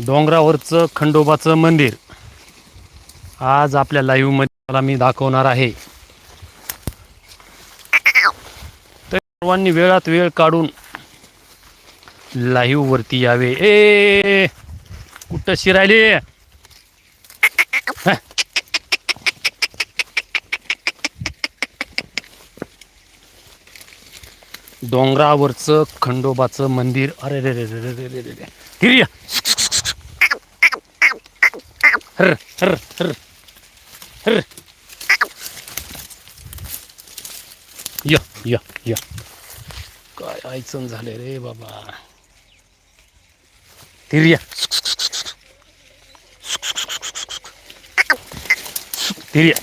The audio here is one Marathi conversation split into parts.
डोंगरावरचं खंडोबाचं मंदिर. आज आपल्या लाईव्हमध्ये मला मी दाखवणार आहे. तर सर्वांनी वेळात वेळ काढून लाईव्हवरती यावे. ए कुठं शिरायले? डोंगरावरचं खंडोबाचं मंदिर. अरे रे रे रे रे रे रे रे. रे हर हर हर हर. या या या. काय आयचन झाले रे बाबा. तिरिया तिरिया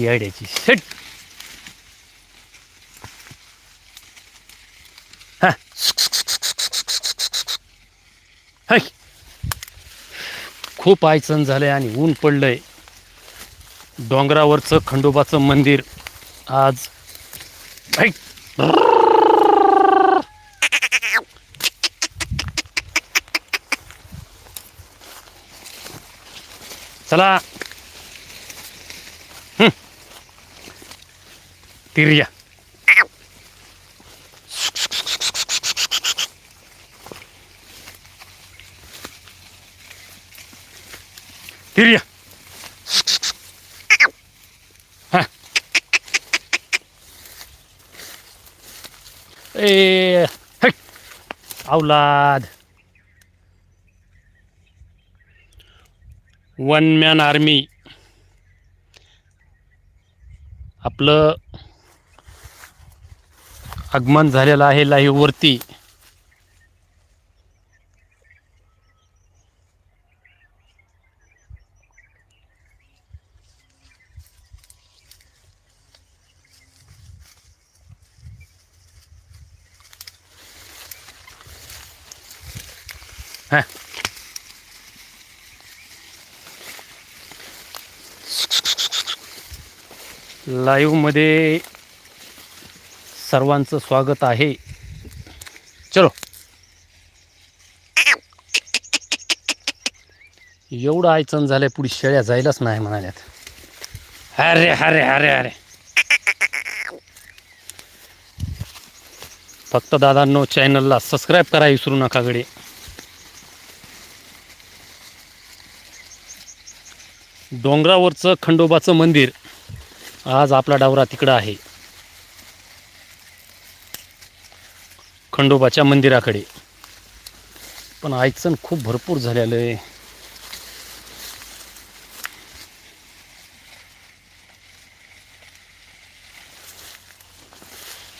येड्याची शेट खूप आयसन झालं आहे आणि ऊन पडलं आहे डोंगरावरचं खंडोबाचं मंदिर आज चला. तिर्या. तिरिया हा. ए औलाद वन मॅन आर्मी आपलं आगमन झालेलं आहे लाईव्ह लाईव्हमध्ये सर्वांचं स्वागत आहे. चलो. एवढं आयचन झालंय पुढे शेळ्या जायलाच नाही म्हणाल्यात. अरे अरे अरे अरे. फक्त दादांनो चॅनलला सबस्क्राईब करा विसरू नका गडे. डोंगरावरचं खंडोबाचं मंदिर. आज आपला डावरा तिकडं आहे. खंडोबाच्या मंदिराकडे. पण आयचन खूप भरपूर झालेलं आहे.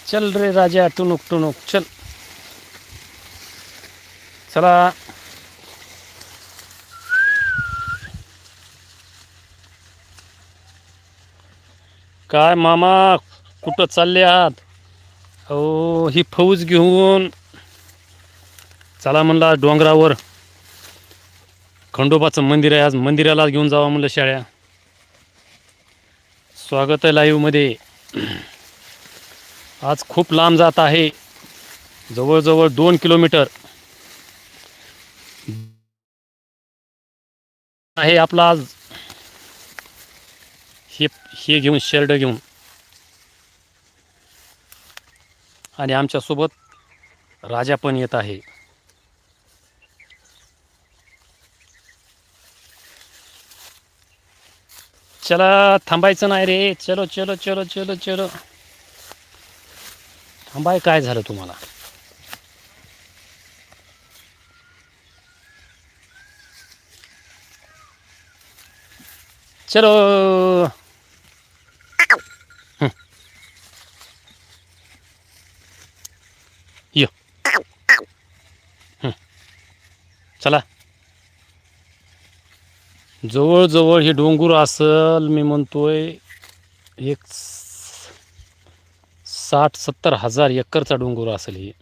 चल रे राजा टुनुक टुनुक चल. चला. काय मामा कुठं चालले आहात अहो ही फौज घेऊन. चला म्हणला डोंगरावर. खंडोबाचं मंदिर आहे आज. मंदिराला घेऊन जावा म्हणलं शाळ्या. स्वागत आहे लाईव्हमध्ये आज खूप लांब जात आहे. जवळजवळ दोन किलोमीटर. आहे आपला आज हे हे घेऊन शेरड घेऊन. आणि आमच्यासोबत राजा पण येत आहे. चला थांबायचं नाही रे. चलो चलो चलो चलो चलो. थांबाय काय झालं तुम्हाला? चलो हं. यो हं. चला जवळजवळ हे डोंगर असल मी म्हणतोय एक साठ सत्तर हजार एकरचा डोंगर असेल हे.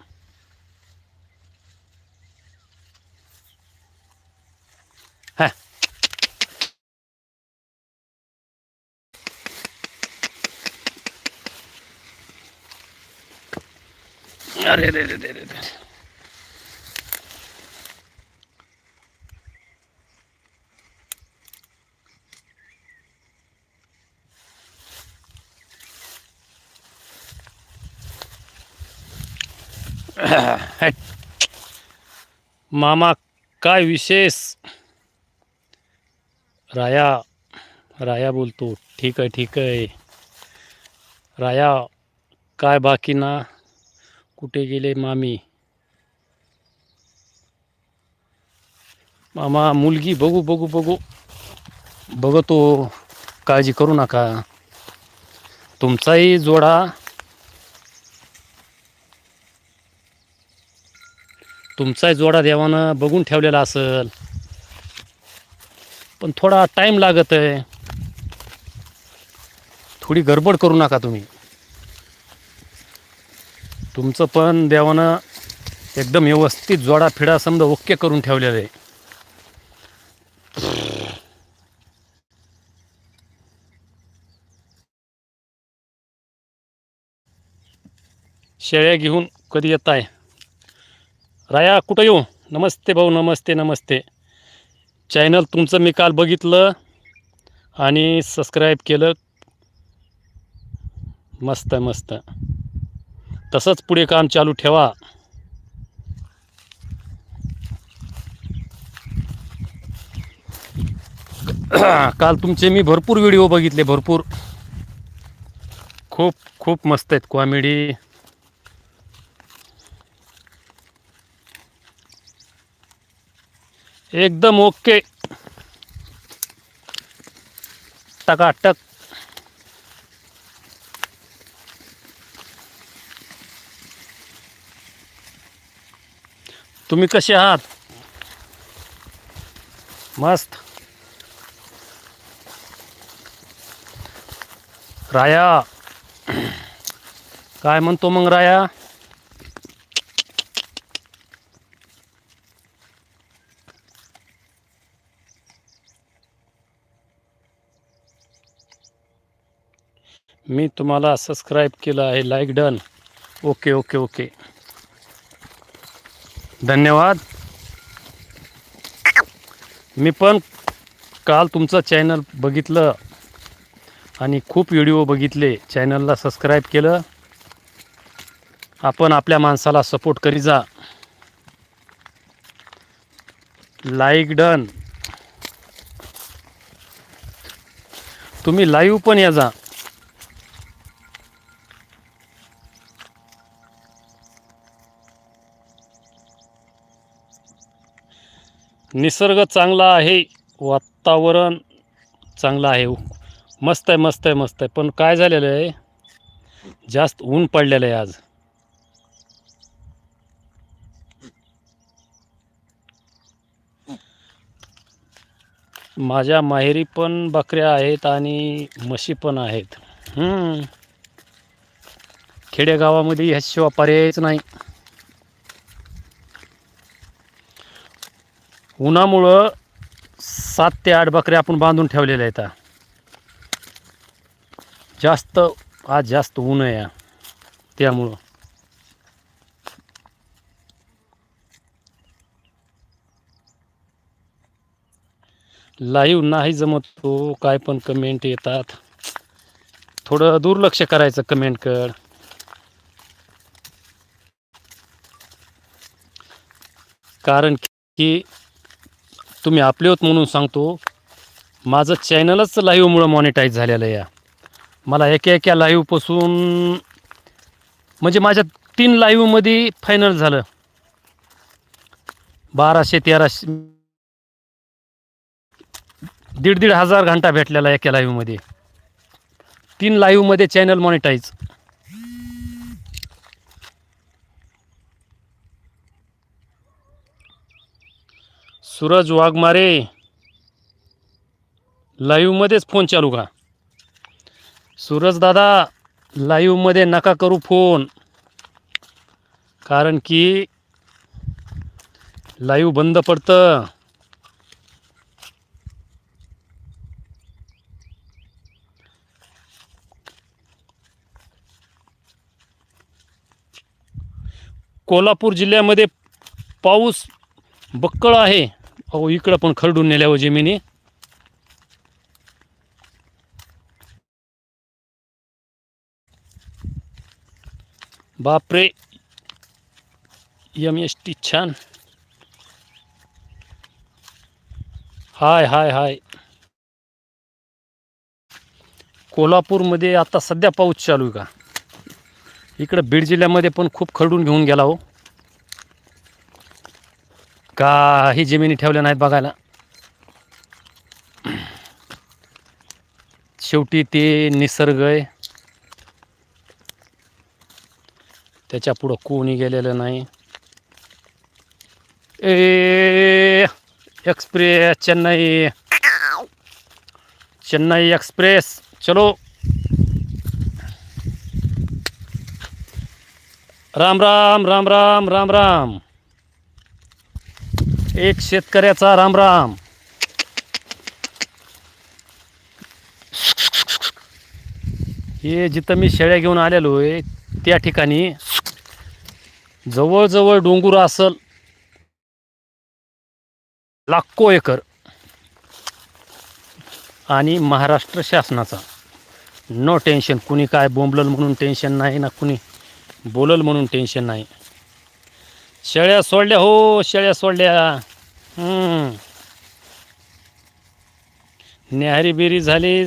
अरे रे रे रे रे. मामा काय विशेष? राया राया बोलतो. ठीक आहे ठीक आहे. राया काय बाकी ना? कुठे गेले मामी? मामा मुलगी बघू बघू बघू. बघतो. काळजी करू नका. तुमचाही जोडा तुमचाही जोडा देवानं बघून ठेवलेला असेल. पण थोडा टाईम लागत आहे थोडी गडबड करू नका तुम्ही. तुमचं पण देवानं एकदम व्यवस्थित जोडा फिडा समजा ओके करून ठेवलेलं. आहे शेळ्या घेऊन कधी येत आहे राया कुठं येऊ? नमस्ते भाऊ नमस्ते नमस्ते. चॅनल तुमचं मी काल बघितलं आणि सबस्क्राईब केलं. मस्त मस्त. तसंच पुढे काम चालू ठेवा. काल तुमचे मी भरपूर व्हिडिओ बघितले भरपूर. खूप खूप मस्त आहेत कॉमेडी एकदम ओके. टकाटक. तुम्ही कसे आहात? मस्त. राया. काय म्हणतो मग राया? मी तुम्हाला सबस्क्राईब केलं आहे like done okay okay okay धन्यवाद. मी पण काल तुमचं चॅनल बघितलं आणि खूप व्हिडिओ बघितले. चॅनलला सबस्क्राईब केलं. आपण आपल्या माणसाला सपोर्ट करी जा. लाईक डन तुम्ही लाईव्ह पण या जा. निसर्ग चांगला आहे वातावरण चांगलं आहे. मस्त आहे मस्त आहे मस्त आहे. पण काय झालेलं आहे? जास्त ऊन पडलेलं आहे आज. माझ्या माहेरी पण बकऱ्या आहेत आणि म्हशी पण आहेत. खेडेगावामध्ये ह्याशिवाय पर्यायच नाही. उन्हामुळं सात ते आठ बकऱ्या आपण बांधून ठेवलेल्या आहेत. जास्त आज जास्त ऊन आहे त्यामुळं. लाईव्ह नाही जमत तो काय पण कमेंट येतात. थोडं दुर्लक्ष करायचं कमेंट कड. कारण की तुम्ही आपले होत म्हणून सांगतो माझं चॅनलच लाईव्हमुळं मॉनिटाईज झालेलं आहे या. मला एका एका लाईव्हपासून म्हणजे माझ्या तीन लाईव्हमध्ये फायनल झालं. बाराशे तेराशे दीड दीड हजार घंटा भेटलेला एका लाईव्हमध्ये तीन लाईव्हमध्ये चॅनल मॉनिटाईज सूरज वाघमारे लाईव्हमध्येच फोन चालू का? सूरज दादा लाईव्हमध्ये नका करू फोन. कारण की लाईव्ह बंद पडतं. कोल्हापूर जिल्ह्यामध्ये पाऊस बक्कळ आहे. अहो इकडं पण खरडून नेल्यावर हो जमिनी. बापरे. एम एस टी छान. हाय हाय हाय. कोल्हापूरमध्ये आता सध्या पाऊस चालू आहे का? इकडं बीड जिल्ह्यामध्ये पण खूप खरडून घेऊन गेला हो. काही जमिनी ठेवल्या नाहीत बघायला? शेवटी ते निसर्ग आहे. त्याच्या पुढं कोणी गेलेलं नाही. ए एक्सप्रेस चेन्नई. चेन्नई एक्सप्रेस चलो. राम राम राम राम राम राम. एक शेतकऱ्याचा राम राम हे जिथं मी शेळ्या घेऊन आलेलो आहे त्या ठिकाणी जवळजवळ डोंगर असल लाखो एकर आणि महाराष्ट्र शासनाचा. नो टेन्शन कुणी काय बोंबलल म्हणून टेन्शन नाही ना कुणी बोलल म्हणून टेन्शन नाही. शेळ्या सोडल्या हो शेळ्या सोडल्या. हम्म. न्याहारी बिरी झाली.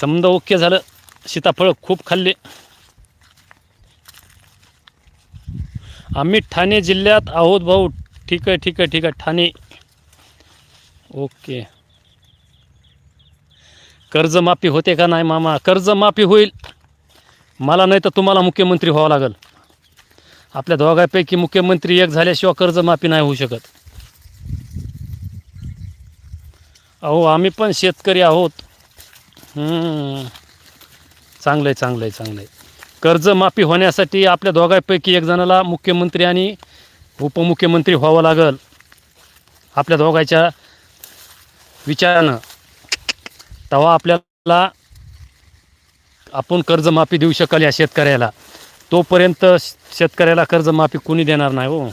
समजा ओके झालं. सीताफळ खूप खाल्ले. आम्ही ठाणे जिल्ह्यात आहोत भाऊ. ठीक आहे ठीक आहे ठीक आहे. ठाणे. ओके. कर्जमाफी होते का नाही मामा? कर्जमाफी होईल. मला नाही तर तुम्हाला मुख्यमंत्री व्हावं लागेल. आपल्या दोघांपैकी मुख्यमंत्री एक झाल्याशिवाय कर्जमाफी नाही होऊ शकत. अहो आम्ही पण शेतकरी आहोत. चांगलं आहे चांगलं आहे चांगलं आहे कर्जमाफी होण्यासाठी आपल्या दोघांपैकी एक जणाला मुख्यमंत्री आणि उपमुख्यमंत्री व्हावं लागल. आपल्या दोघांच्या विचारानं. तेव्हा आपल्याला आपण कर्जमाफी देऊ शकाल या शेतकऱ्याला. तोपर्यंत शेतकऱ्याला कर्जमाफी कोणी देणार नाही हो.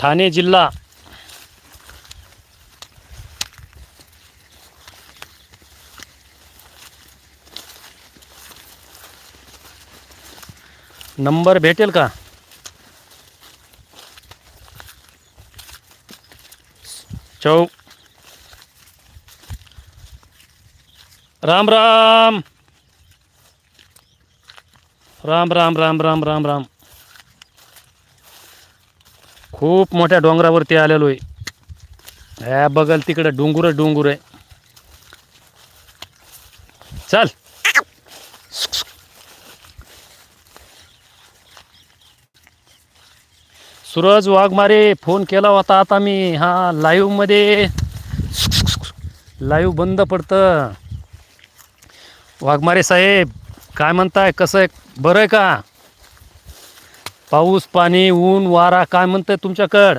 ठाणे जिल्हा. नंबर भेटेल का? चौ राम राम. राम राम राम राम राम राम. खूप मोठ्या डोंगरावरती आलेलो आहे. ह्या बघाल तिकडे डोंगर डोंगर आहे. चल. सूरज वाघमारे फोन केला होता आता मी. हा लाईव्हमध्ये लाईव्ह बंद पडतं. वाघमारे साहेब काय म्हणताय? कसं आहे? बरं आहे का? पाऊस पाणी ऊन वारा काय म्हणतंय तुमच्याकड?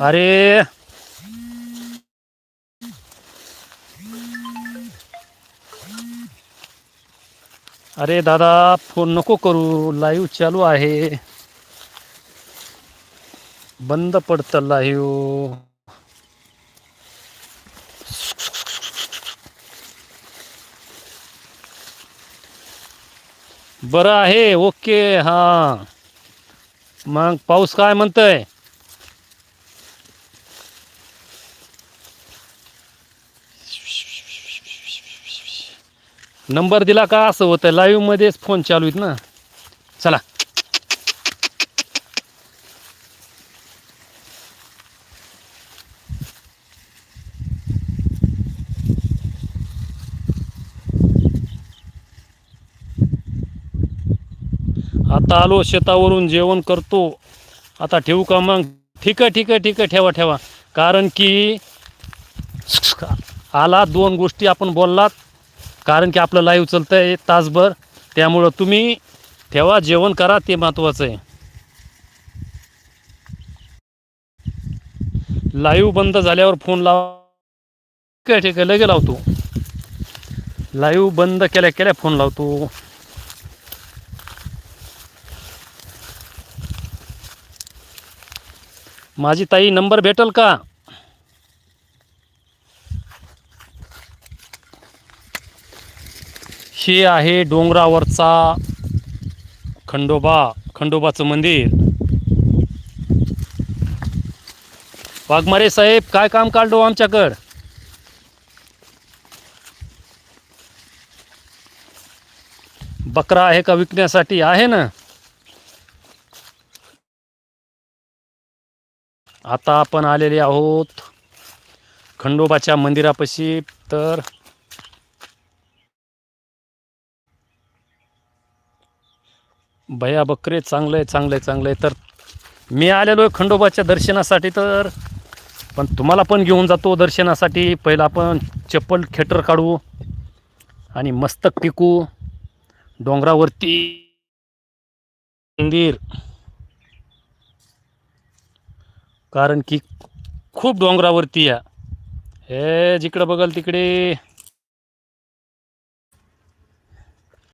अरे! अरे दादा फोन नको करू. लाईव्ह चालू आहे. बंद पडतं लाईव्ह. बरं आहे ओके हां. मग पाऊस काय म्हणतंय? नंबर दिला का असं होतं लाईव्ह मध्येच फोन चालू आहेत ना. चला. आता आलो शेतावरून जेवण करतो. आता ठेवू का मग? ठीक आहे ठीक आहे ठीक आहे ठेवा ठेवा. कारण की आला दोन गोष्टी आपण बोललात. कारण की आपलं लाईव्ह चालतं आहे तासभर. त्यामुळं तुम्ही ठेवा जेवण करा ते महत्त्वाचं आहे. लाईव्ह बंद झाल्यावर फोन लाव. ठीक आहे ठीक आहे लगे लावतो. लाईव्ह बंद केल्या केल्या फोन लावतो. माझी ताई नंबर भेटल का? हे आहे डोंगरावरचा खंडोबा खंडोबाचं मंदिर. वाघमारे साहेब काय काम काढलो आमच्याकडं? बकरा आहे का विकण्यासाठी? आहे ना? आता आपण आलेले आहोत खंडोबाच्या मंदिरापाशी तर भया बकरे चांगलं आहे चांगलं आहे चांगलं आहे तर मी आलेलो आहे खंडोबाच्या दर्शनासाठी तर पण तुम्हाला पण घेऊन जातो दर्शनासाठी. पहिलं आपण चप्पल खेटर काढू आणि मस्तक टिकू डोंगरावरती मंदिर. कारण की खूप डोंगरावरती या. हे जिकडं बघाल तिकडे